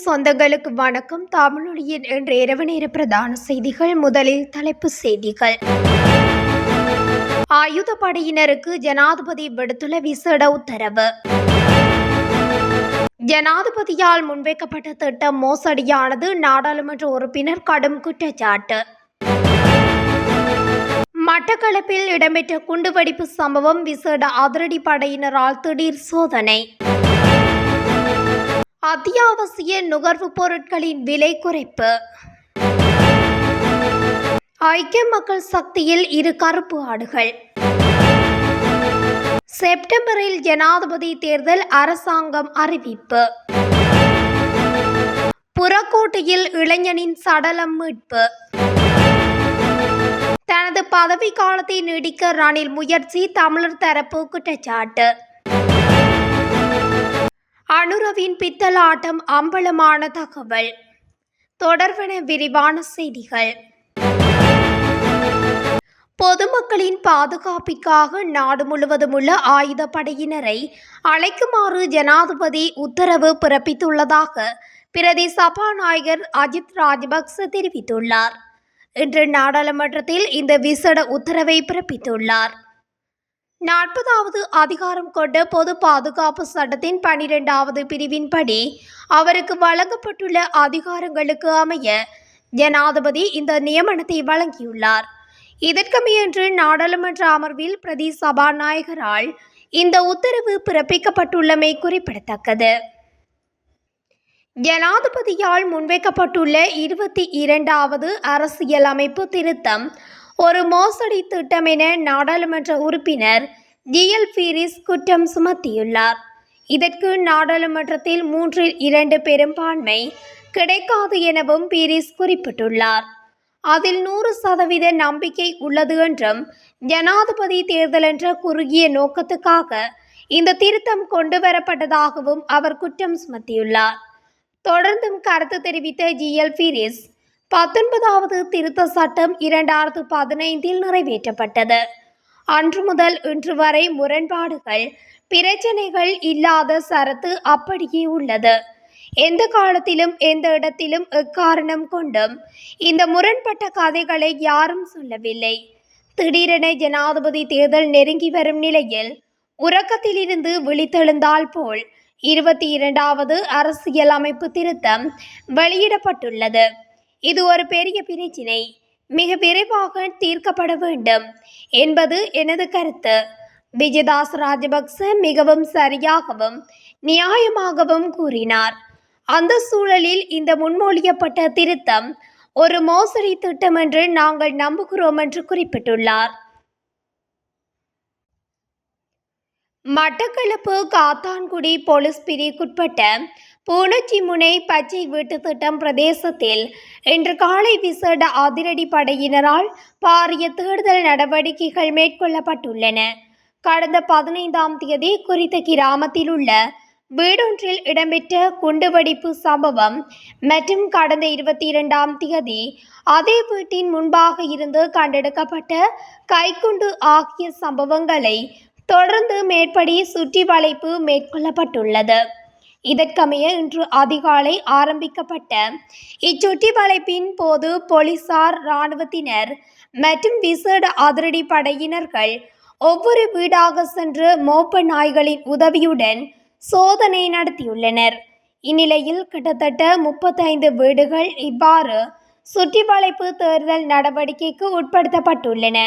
சொந்தங்களுக்கு வணக்கம். தமிழொலியின் இன்று இரவு நேர பிரதான செய்திகள். முதலில் தலைப்புச் செய்திகள். ஆயுதப்படையினருக்கு ஜனாதிபதி விடுத்துள்ள விசேட உத்தரவு. ஜனாதிபதியால் முன்வைக்கப்பட்ட திட்டம் மோசடியானது. நாடாளுமன்ற உறுப்பினர் கடும் குற்றச்சாட்டு. மட்டக்களப்பில் இடம்பெற்ற குண்டுவெடிப்பு சம்பவம் விசேட அதிரடி படையினரால் திடீர் சோதனை. அத்தியாவசிய நுகர்வுப் பொருட்களின் விலை குறைப்பு. ஐக்கிய மக்கள் சக்தியில் இரு கருப்பு ஆடுகள். செப்டம்பரில் ஜனாதிபதி தேர்தல் அரசாங்கம் அறிவிப்பு. புறக்கோட்டையில் இளைஞனின் சடலம் மீட்பு. தனது பதவி காலத்தை நீடிக்க ரணில் முயற்சி தமிழர் தரப்பு குற்றச்சாட்டு. அனுரவின் பித்தலாட்டம் அம்பலமான தகவல். தொடர்பன விரிவான செய்திகள். பொதுமக்களின் பாதுகாப்பிற்காக நாடு முழுவதும் உள்ள ஆயுதப்படையினரை அழைக்குமாறு ஜனாதிபதி உத்தரவு பிறப்பித்துள்ளதாக பிரதி சபாநாயகர் அஜித் ராஜபக்ச தெரிவித்துள்ளார். இன்று நாடாளுமன்றத்தில் இந்த விசேட உத்தரவை பிறப்பித்துள்ளார். நாற்பதாவது அதிகாரம் கொண்ட பொது பாதுகாப்பு சட்டத்தின் பனிரெண்டாவது பிரிவின்படி அவருக்கு வழங்கப்பட்டுள்ள அதிகாரங்களுக்கு அமைய ஜனாதிபதி இந்த நியமனத்தை வழங்கியுள்ளார். இதற்கமையன்று நாடாளுமன்ற அமர்வில் பிரதி சபாநாயகரால் இந்த உத்தரவு பிறப்பிக்கப்பட்டுள்ளமை குறிப்பிடத்தக்கது. ஜனாதிபதியால் முன்வைக்கப்பட்டுள்ள இருபத்தி இரண்டாவது அரசியலமைப்பு திருத்தம் ஒரு மோசடி திட்டம் என நாடாளுமன்ற உறுப்பினர் ஜிஎல் பீரிஸ் குற்றம் சுமத்தியுள்ளார். இதற்கு நாடாளுமன்றத்தில் மூன்றில் இரண்டு பெரும்பான்மை கிடைக்காது எனவும் பீரிஸ் குறிப்பிட்டுள்ளார். அதில் நூறு சதவீத நம்பிக்கை உள்ளது என்றும் ஜனாதிபதி தேர்தல் என்ற குறுகிய நோக்கத்துக்காக இந்த திருத்தம் கொண்டு வரப்பட்டதாகவும் அவர் குற்றம் சுமத்தியுள்ளார். தொடர்ந்தும் கருத்து தெரிவித்த ஜிஎல் பீரிஸ் பத்தொன்பதாவது திருத்த சட்டம் இரண்டாயிரத்து பதினைந்தில் நிறைவேற்றப்பட்டது. அன்று முதல் இன்று வரை முரண்பாடுகள் பிரச்சனைகள் இல்லாத சரத்து அப்படியே உள்ளது. எந்த காலத்திலும் எந்த இடத்திலும் எக்காரணம் கொண்டும் இந்த முரண்பட்ட கதைகளை யாரும் சொல்லவில்லை. திடீரென ஜனாதிபதி தேர்தல் நெருங்கி வரும் நிலையில் உறக்கத்திலிருந்து விழித்தெழுந்தால் போல் இருபத்தி இரண்டாவது அரசியல் அமைப்பு திருத்தம் வெளியிடப்பட்டுள்ளது. இது ஒரு பெரிய பிரச்சினை. மிக விரைவாக தீர்க்கப்பட வேண்டும் என்பது எனது கருத்து. விஜயதாஸ் ராஜபக்ச மிகவும் சரியாகவும் நியாயமாகவும் கூறினார். அந்த சூழலில் இந்த முன்மொழியப்பட்ட திருத்தம் ஒரு மோசடி திட்டம் என்று நாங்கள் நம்புகிறோம் என்று குறிப்பிட்டுள்ளார். மட்டக்களப்பு காத்தான்குடி போலீஸ் பிரிவுக்குட்பட்ட பூனச்சி முனை பச்சை வீட்டு திட்டம் பிரதேசத்தில் இன்று காலை விசேட அதிரடி படையினரால் பாரிய தேடுதல் நடவடிக்கைகள் மேற்கொள்ளப்பட்டுள்ளன. கடந்த பதினைந்தாம் தேதி குறித்த கிராமத்தில் உள்ள வீடொன்றில் இடம்பெற்ற குண்டுவெடிப்பு சம்பவம் மற்றும் கடந்த இருபத்தி இரண்டாம் தேதி அதே வீட்டின் முன்பாக இருந்து கண்டெடுக்கப்பட்ட கைக்குண்டு ஆகிய சம்பவங்களை தொடர்ந்து மேற்படி சுற்றி வளைப்பு மேற்கொள்ளப்பட்டுள்ளது. இதற்கமைய இன்று அதிகாலை ஆரம்பிக்கப்பட்ட இச்சுற்றி வளைப்பின் போது போலீசார் இராணுவத்தினர் மற்றும் விசேட அதிரடி படையினர்கள் ஒவ்வொரு வீடாக சென்று மோப்ப நாய்களின் உதவியுடன் சோதனை நடத்தியுள்ளனர். இந்நிலையில் கிட்டத்தட்ட முப்பத்தைந்து வீடுகள் இவ்வாறு சுற்றி வளைப்பு தேர்தல் நடவடிக்கைக்கு உட்படுத்தப்பட்டுள்ளன.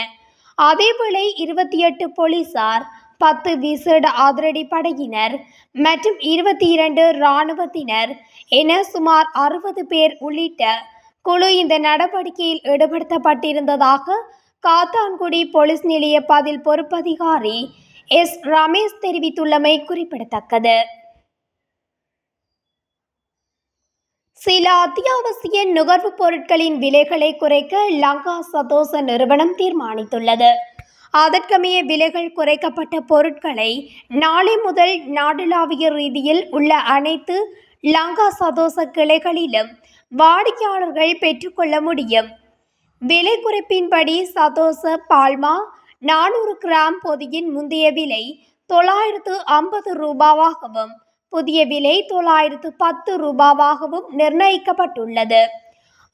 அதேவேளை இருபத்தி எட்டு போலீசார் பத்து விசேட அதிரடி படையினர் மற்றும் இருபத்தி இரண்டு இராணுவத்தினர் என சுமார் அறுபது பேர் உள்ளிட்ட குழு இந்த நடவடிக்கையில் ஈடுபடுத்தப்பட்டிருந்ததாக காத்தான்குடி போலீஸ் நிலைய பதில் பொறுப்பதிகாரி எஸ். ரமேஷ் தெரிவித்துள்ளமை குறிப்பிடத்தக்கது. சில அத்தியாவசிய நுகர்வுப் பொருட்களின் விலைகளை குறைக்க லங்கா சதோச நிறுவனம் தீர்மானித்துள்ளது. அதற்கமைய விலைகள் குறைக்கப்பட்ட பொருட்களை நாளை முதல் நாடுலாவிய ரீதியில் உள்ள அனைத்து லங்கா சதோச கிளைகளிலும் வாடிக்கையாளர்கள் பெற்றுக்கொள்ள முடியும். விலை குறைப்பின்படி சதோச பால்மா நானூறு கிராம் பொதியின் முந்தைய விலை தொள்ளாயிரத்து ஐம்பது ரூபாவாகவும் புதிய விலை தொள்ளாயிரத்து பத்து ரூபாவாகவும் நிர்ணயிக்கப்பட்டுள்ளது.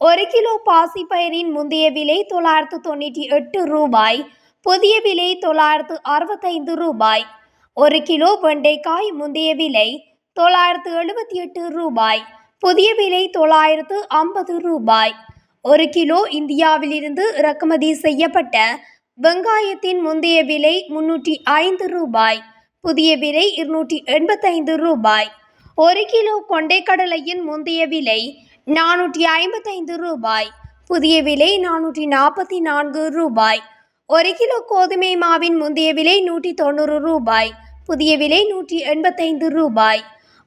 ஒரு கிலோ பாசிப்பயிரின் முந்தைய விலை தொள்ளாயிரத்து தொண்ணூற்றி எட்டு ரூபாய் புதிய விலை தொள்ளாயிரத்து அறுபத்தைந்து ரூபாய். ஒரு கிலோ வெண்டைக்காய் முந்தைய விலை தொள்ளாயிரத்து எழுபத்தி எட்டு ரூபாய். புதிய விலை தொள்ளாயிரத்து ஐம்பது ரூபாய். ஒரு கிலோ இந்தியாவிலிருந்து இறக்குமதி செய்யப்பட்ட வெங்காயத்தின் முந்தைய விலை முன்னூற்றி ஐந்து ரூபாய். புதிய விலை இருநூற்றி எண்பத்தைந்து ரூபாய். ஒரு கிலோ கொண்டைக்கடலையின் முந்தைய விலை நானூற்றி ஐம்பத்தைந்து ரூபாய். புதிய விலை நானூற்றி நாற்பத்தி நான்கு ரூபாய். ஒரு கிலோ கோதுமை மாவின் முந்தைய விலை நூற்றி தொண்ணூறு ரூபாய் புதிய விலை நூற்றி எண்பத்தைந்து ரூபாய்.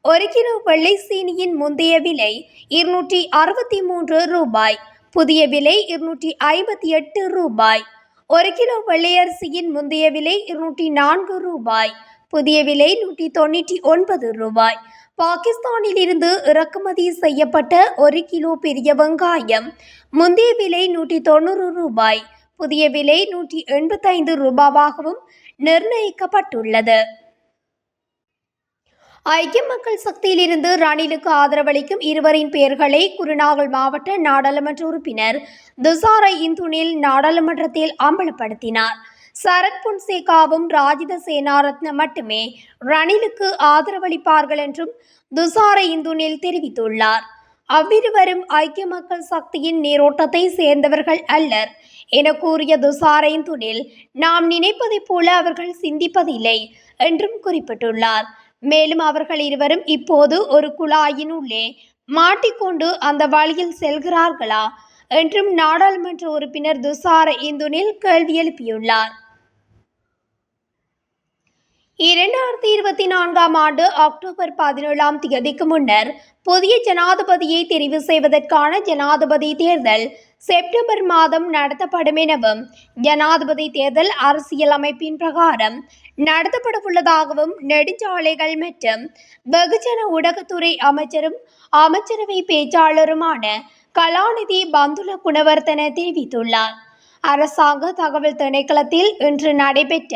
ஒரு கிலோ வெள்ளை சீனியின் முந்தைய விலை இருநூற்றி அறுபத்தி மூன்று ரூபாய் புதிய விலை இருநூற்றி ஐம்பத்தி எட்டு ரூபாய். ஒரு கிலோ வெள்ளையரிசியின் முந்தைய விலை இருநூற்றி நான்கு ரூபாய் புதிய விலை நூற்றி தொண்ணூற்றி ஒன்பது ரூபாய். பாகிஸ்தானில் இருந்து இறக்குமதி செய்யப்பட்ட ஒரு கிலோ பெரிய வெங்காயம் முந்தைய விலை நூற்றி தொண்ணூறு ரூபாய் புதிய விலை நூற்றி எண்பத்தைந்து ரூபாவாகவும் நிர்ணயிக்கப்பட்டுள்ளது. ஐக்கிய மக்கள் சக்தியிலிருந்து ரணிலுக்கு ஆதரவளிக்கும் இருவரின் பெயர்களை குருநாகல் மாவட்ட நாடாளுமன்ற உறுப்பினர் துசாரை இந்துனில் நாடாளுமன்றத்தில் அம்பலப்படுத்தினார். சரத் புன்சேகாவும் ராஜித சேனாரத்ன மட்டுமே ரணிலுக்கு ஆதரவளிப்பார்கள் என்றும் துசாரை இந்துனில் தெரிவித்துள்ளார். அவ்விருவரும் ஐக்கிய மக்கள் சக்தியின் நீரோட்டத்தை சேர்ந்தவர்கள் அல்லர் என கூறிய துசாரையின் துணில் நாம் நினைப்பதைப் போல அவர்கள் சிந்திப்பதில்லை என்றும் குறிப்பிட்டுள்ளார். மேலும் அவர்கள் இருவரும் இப்போது ஒரு குழாயின் உள்ளே மாட்டிக்கொண்டு அந்த வழியில் செல்கிறார்களா என்றும் நாடாளுமன்ற உறுப்பினர் துசார இந்துனில் கேள்வி எழுப்பியுள்ளார். இரண்டாயிரத்தி இருபத்தி நான்காம் ஆண்டு அக்டோபர் பதினேழாம் தேதிக்கு முன்னர் புதிய ஜனாதிபதியை தெரிவு செய்வதற்கான ஜனாதிபதி தேர்தல் செப்டம்பர் மாதம் நடத்தப்படும் எனவும் ஜனாதிபதி தேர்தல் அரசியல் அமைப்பின் பிரகாரம் நடத்தப்படவுள்ளதாகவும் நெடுஞ்சாலைகள் மற்றும் வெகுஜன ஊடகத்துறை அமைச்சரும் அமைச்சரவை பேச்சாளருமான கலாநிதி பந்துல குணவர்த்தன தெரிவித்துள்ளார். அரசாங்க தகவல் திணைக்களத்தில் இன்று நடைபெற்ற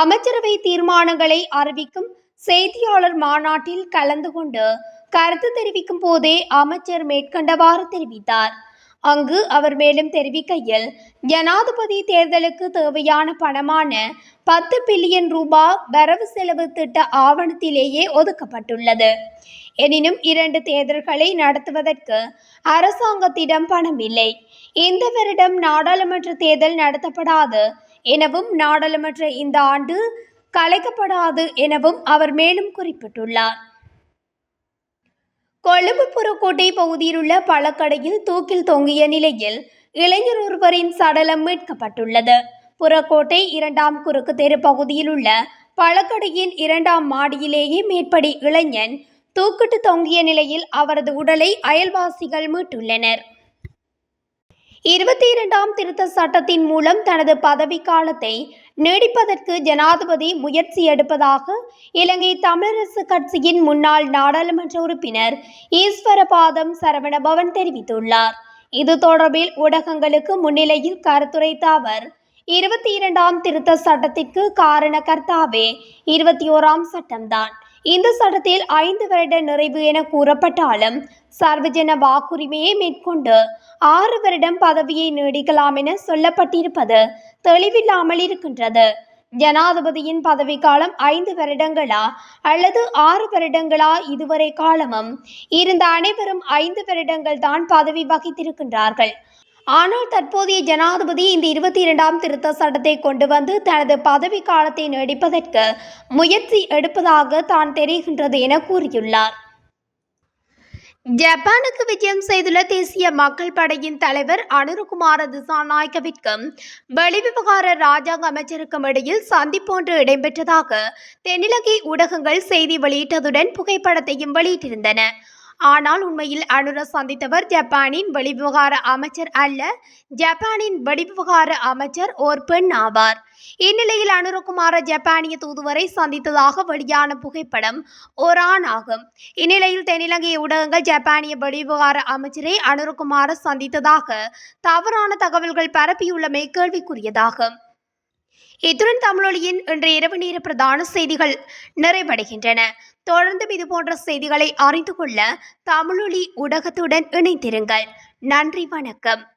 அமைச்சரவை தீர்மானங்களை அறிவிக்கும் செய்தியாளர் மாநாட்டில் கலந்து கொண்டு கருத்து தெரிவிக்கும் போதே அமைச்சர் மேற்கண்டவாறு தெரிவித்தார். அங்கு அவர் மேலும் தெரிவிக்கையில் ஜனாதிபதி தேர்தலுக்கு தேவையான பணமான பத்து பில்லியன் ரூபாய் வரவு செலவு திட்ட ஆவணத்திலேயே ஒதுக்கப்பட்டுள்ளது. எனினும் இரண்டு தேர்தல்களை நடத்துவதற்கு அரசாங்கத்திடம் பணம் இல்லை. இந்த வருடம் நாடாளுமன்ற தேர்தல் நடத்தப்படாது. எனவும் நாடாளுமன்ற இந்த ஆண்டு கலைக்கப்படாது எனவும் அவர் மேலும் குறிப்பிட்டுள்ளார். கொழும்பு புறக்கோட்டை பகுதியிலுள்ள பழக்கடையில் தூக்கில் தொங்கிய நிலையில் இளைஞர் ஒருவரின் சடலம் மீட்கப்பட்டுள்ளது. புறக்கோட்டை இரண்டாம் குறுக்கு தெரு பகுதியில் உள்ள பழக்கடையின் இரண்டாம் மாடியிலேயே மேற்படி இளைஞன் தூக்கிட்டு தொங்கிய நிலையில் அவரது உடலை அயல்வாசிகள் மீட்டுள்ளனர். இருபத்தி இரண்டாம் திருத்த சட்டத்தின் மூலம் தனது பதவிக்காலத்தை நீடிப்பதற்கு ஜனாதிபதி முயற்சி எடுப்பதாக இலங்கை தமிழரசு கட்சியின் முன்னாள் நாடாளுமன்ற உறுப்பினர் ஈஸ்வரபாதம் சரவணபவன் தெரிவித்துள்ளார். இது தொடர்பில் ஊடகங்களுக்கு முன்னிலையில் கருத்துரைத்த அவர் இருபத்தி இரண்டாம் திருத்த சட்டத்திற்கு காரணகர்த்தாவே இருபத்தி ஓராம் சட்டம்தான். இந்த சட்டத்தில் ஐந்து வருட நிறைவு என கூறப்பட்டாலும் சர்வஜன வாக்குரிமையை மேற்கொண்டு ஆறு வருடம் பதவியை நீடிக்கலாம் என சொல்லப்பட்டிருப்பது தெளிவில்லாமல் இருக்கின்றது. ஜனாதிபதியின் பதவிக்காலம் ஐந்து வருடங்களா அல்லது ஆறு வருடங்களா இதுவரை காலமும் இருந்த அனைவரும் ஐந்து வருடங்கள் தான் பதவி வகித்திருக்கின்றார்கள். ஆனால் தற்போதைய ஜனாதிபதி இந்த இருபத்தி இரண்டாம் திருத்த சட்டத்தை கொண்டு வந்து தனது பதவி காலத்தை நீடிப்பதற்கு முயற்சி எடுப்பதாக தான் தெரிகின்றது என கூறியுள்ளார். ஜப்பானுக்கு விஜயம் செய்துள்ள தேசிய மக்கள் படையின் தலைவர் அனுருகுமார திசாநாயக்கவிற்கும் வெளிவிவகார ராஜாங்க அமைச்சருக்கும் இடையில் சந்திப்பொன்று இடம்பெற்றதாக தென்னிலங்கை ஊடகங்கள் செய்தி வெளியிட்டதுடன் புகைப்படத்தையும் வெளியிட்டிருந்தன. ஆனால் உண்மையில் அனுர சந்தித்தவர் ஜப்பானின் வெளிவிவகார அமைச்சர் அல்ல. ஜப்பானின் வெளிவிவகார அமைச்சர் ஓர் பெண் ஆவார். இந்நிலையில் அனுரகுமார ஜப்பானிய தூதுவரை சந்தித்ததாக வெளியான புகைப்படம் ஓர் ஆண் ஆகும். இந்நிலையில் தென்னிலங்கை ஊடகங்கள் ஜப்பானிய வெளிவிவகார அமைச்சரை அனுரகுமார சந்தித்ததாக தவறான தகவல்கள் பரப்பியுள்ளமை கேள்விக்குரியதாகும். இத்துடன் தமிழொலியின் இன்றைய இரவு நேர பிரதான செய்திகள் நிறைவடைகின்றன. தொடர்ந்து இதுபோன்ற செய்திகளை அறிந்து கொள்ள தமிழொலி ஊடகத்துடன் இணைந்திருங்கள். நன்றி வணக்கம்.